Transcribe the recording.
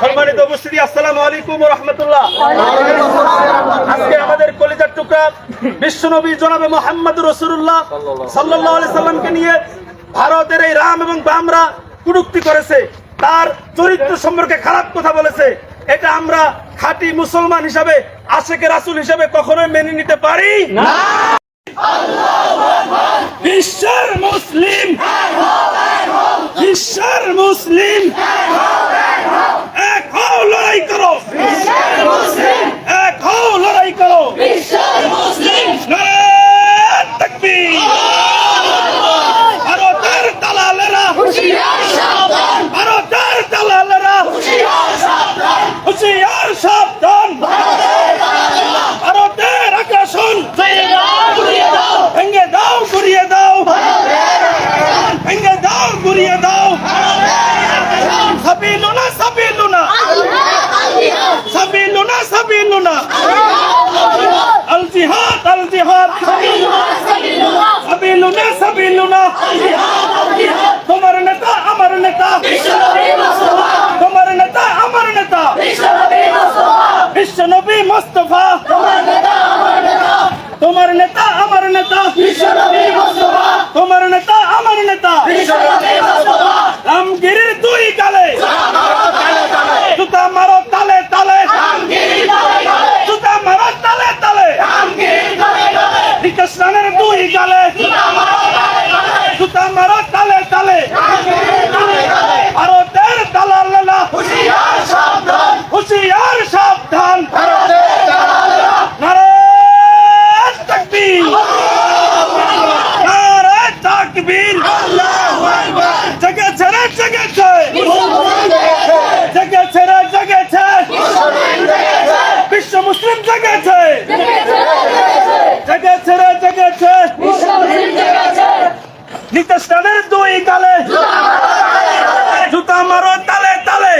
সম্মানিত উপস্থিতি, আসসালামু আলাইকুম রহমতুল্লাহ। আজকে আমাদের কলিজার টুকরা বিশ্বনবী জনাবে মোহাম্মদ রসুল্লাহ সাল্লাহ সাল্লামকে নিয়ে ভারতের এই রাম এবং বামরা কুটুক্তি করেছে। তার চরিত্র সম্পর্কে খারাপ কথা বলেছে। এটা আমরা খাঁটি মুসলমান হিসাবে আশেকে রাসুল হিসাবে কখনোই মেনে নিতে পারি না। বিশ্বের মুসলিম বিশ্বের মুসলিম। 真的 দুই গালে। জুতা মারো তালে তালে। ভারতের দালালেরা হুশিয়ার সাবধান। নারায়ণ তাকবীর। নারায়ণ তাকবীর। জেগেছে রে, জেগেছে। জেগেছে রে, জেগেছে। বিশ্ব মুসলিম জেগেছে। নিতেশনের দুই গালে জুতা মারো তালে তালে।